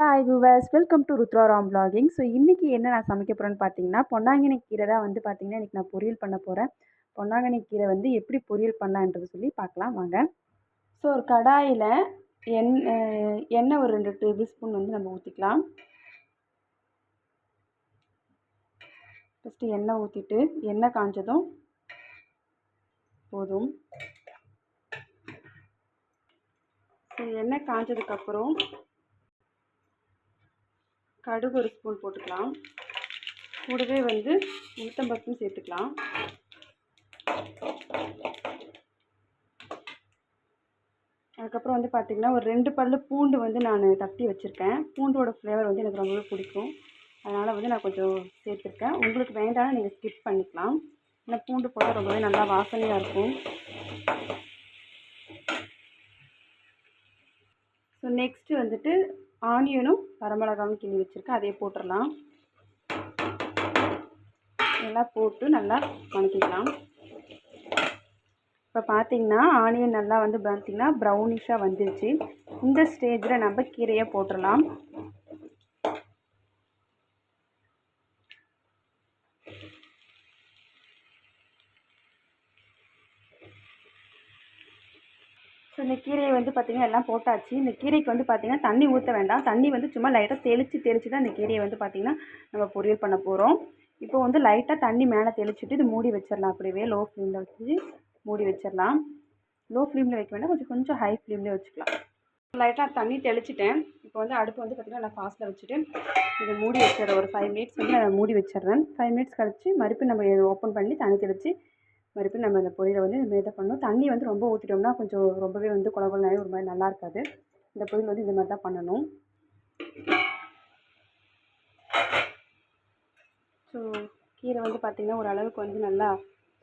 Hi viewers welcome to Rudra Ram so இன்றைக்கி என்ன நான் சமைக்க போகிறேன்னு பார்த்தீங்கன்னா பொன்னாங்கண்ணி கீரை தான் வந்து பார்த்தீங்கன்னா இன்றைக்கி நான் பொரியல் பண்ண போகிறேன் பொன்னாங்கண்ணி கீரை வந்து எப்படி பொரியல் பண்ணலான்றது சொல்லி பார்க்கலாம் வாங்க. ஸோ ஒரு கடாயில் எண் எண்ணெய் ஒரு ரெண்டு டேபிள் ஸ்பூன் வந்து நம்ம ஊற்றிக்கலாம் ஃபஸ்ட்டு எண்ணெய் ஊற்றிட்டு எண்ணெய் காஞ்சதும் போதும். ஸோ எண்ணெய் காஞ்சதுக்கப்புறம் கடுகு ஒரு ஸ்பூன் போட்டுக்கலாம். கூடவே வந்து உளுத்தம்பருப்பும் சேர்த்துக்கலாம். அதுக்கப்புறம் வந்து பார்த்திங்கன்னா ஒரு ரெண்டு பல்லு பூண்டு வந்து நான் தட்டி வச்சுருக்கேன். பூண்டோட ஃப்ளேவர் வந்து எனக்கு ரொம்பவே பிடிக்கும். அதனால் வந்து நான் கொஞ்சம் சேர்த்துருக்கேன். உங்களுக்கு வேண்டாம்னா நீங்கள் ஸ்கிப் பண்ணிக்கலாம். ஏன்னா பூண்டு போட்டால் ரொம்பவே நல்லா வாசனையாக இருக்கும். ஸோ நெக்ஸ்ட்டு வந்துட்டு ஆனியனும் வரமிளகாவும் கிள்ளி வச்சுருக்கேன். அதே போட்டுடலாம் எல்லாம் போட்டு நல்லா வணக்கிக்கலாம். இப்போ பார்த்தீங்கன்னா ஆனியன் நல்லா வந்து பார்த்திங்கன்னா ப்ரௌனிஷாக வந்துருச்சு. இந்த ஸ்டேஜில் நம்ம கீரையை போட்டுடலாம் இந்த கீரையை வந்து பார்த்திங்கன்னா எல்லாம் போட்டாச்சு. இந்த கீரைக்கு வந்து பார்த்திங்கன்னா தண்ணி ஊற்ற வேண்டாம். தண்ணி வந்து சும்மா லைட்டாக தெளித்து தெளித்து தான் இந்த கீரையை வந்து பார்த்திங்கன்னா நம்ம பொரியல் பண்ண போகிறோம் இப்போ வந்து லைட்டாக தண்ணி மேலே தெளிச்சுட்டு இது மூடி வச்சிடலாம். அப்படியே லோ ஃப்ளேமில் வச்சு மூடி வச்சிடலாம். லோ ஃப்ளேமில் வைக்க வேண்டாம். கொஞ்சம் கொஞ்சம் ஹை ஃப்ளேம்லேயே வச்சுக்கலாம். லைட்டாக தண்ணி தெளிச்சிட்டேன். இப்போ வந்து அடுப்பு வந்து பார்த்திங்கன்னா நான் ஃபாஸ்ட்டில் வச்சுட்டு இதை மூடி வச்சிடுறேன். ஒரு ஃபைவ் மினிட்ஸ் வந்து நான் மூடி வச்சிடுறேன். ஃபைவ் மினிட்ஸ் கழிச்சு மறுபடியும் நம்ம ஓப்பன் பண்ணி தண்ணி தெளித்து மறுபடியும் நம்ம அந்த பொரியலை வந்து நம்ம இதை பண்ணணும். தண்ணி வந்து ரொம்ப ஊற்றிட்டோம்னா கொஞ்சம் ரொம்பவே வந்து குழகுலனாவே ஒரு மாதிரி நல்லா இருக்காது. இந்த பொரியல் வந்து இந்த மாதிரி தான் பண்ணணும். ஸோ கீரை வந்து பார்த்திங்கன்னா ஓரளவுக்கு வந்து நல்லா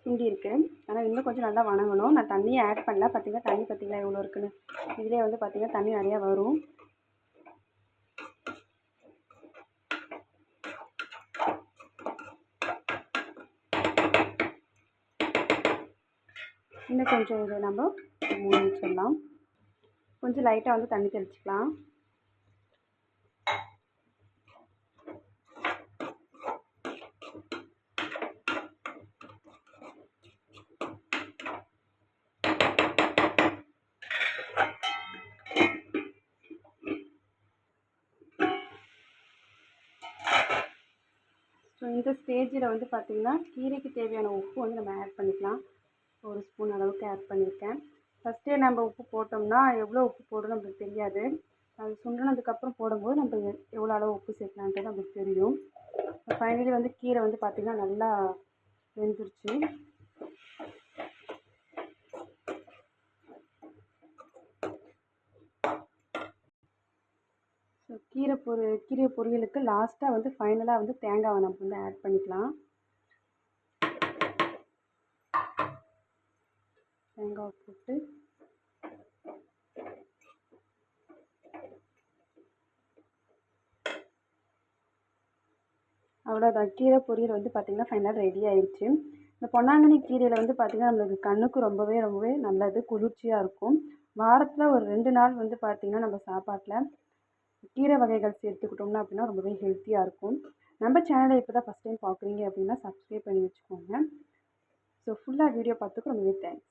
சுண்டி இருக்கு. ஆனால் இன்னும் கொஞ்சம் நல்லா வணங்கணும். நான் தண்ணியை ஆட் பண்ணல. பார்த்திங்கன்னா தண்ணி பார்த்திங்கன்னா எவ்வளோ இருக்குன்னு. இதிலே வந்து பார்த்திங்கன்னா தண்ணி நிறையா வரும். இன்னும் கொஞ்சம் இதை நம்ம மூடி வச்சிடலாம். கொஞ்சம் லைட்டாக வந்து தண்ணி தெளிச்சிக்கலாம். ஸோ இந்த ஸ்டேஜில் வந்து பார்த்திங்கன்னா கீரைக்கு தேவையான உப்பு வந்து நம்ம ஆட் பண்ணிக்கலாம். ஒரு ஸ்பூன் அளவுக்கு ஆட் பண்ணியிருக்கேன். ஃபஸ்ட்டே நம்ம உப்பு போட்டோம்னா எவ்வளோ உப்பு போடணும் நம்மளுக்கு தெரியாது. அது சுண்டினதுக்கப்புறம் போடும்போது நம்ம எவ்வளோ அளவு உப்பு சேர்க்கலான்றது நம்மளுக்கு தெரியும். ஃபைனலி வந்து கீரை வந்து பார்த்திங்கன்னா நல்லா வெந்துருச்சு. ஸோ கீரை பொரு கீரை பொரியலுக்கு லாஸ்ட்டாக வந்து ஃபைனலாக வந்து தேங்காவை நம்ம வந்து ஆட் பண்ணிக்கலாம். தேங்காய் போட்டு அவ்வளோதான் கீரை பொரியல் வந்து பார்த்திங்கன்னா ஃபைனலாக ரெடி ஆயிடுச்சு இந்த பொன்னாங்கண்ணி கீரையில் வந்து பார்த்திங்கன்னா நம்மளுக்கு கண்ணுக்கு ரொம்பவே ரொம்பவே நல்லது குளிர்ச்சியாக இருக்கும். வாரத்தில் ஒரு ரெண்டு நாள் வந்து பார்த்திங்கன்னா நம்ம சாப்பாட்டில் கீரை வகைகள் சேர்த்துக்கிட்டோம்னா அப்படின்னா ரொம்பவே ஹெல்த்தியாக இருக்கும். நம்ம சேனலை இப்போ தான் ஃபஸ்ட் டைம் பார்க்குறீங்க அப்படின்னா சப்ஸ்கிரைப் பண்ணி வச்சுக்கோங்க. ஸோ ஃபுல்லாக வீடியோ பார்த்துக்கு ரொம்பவே தேங்க்ஸ்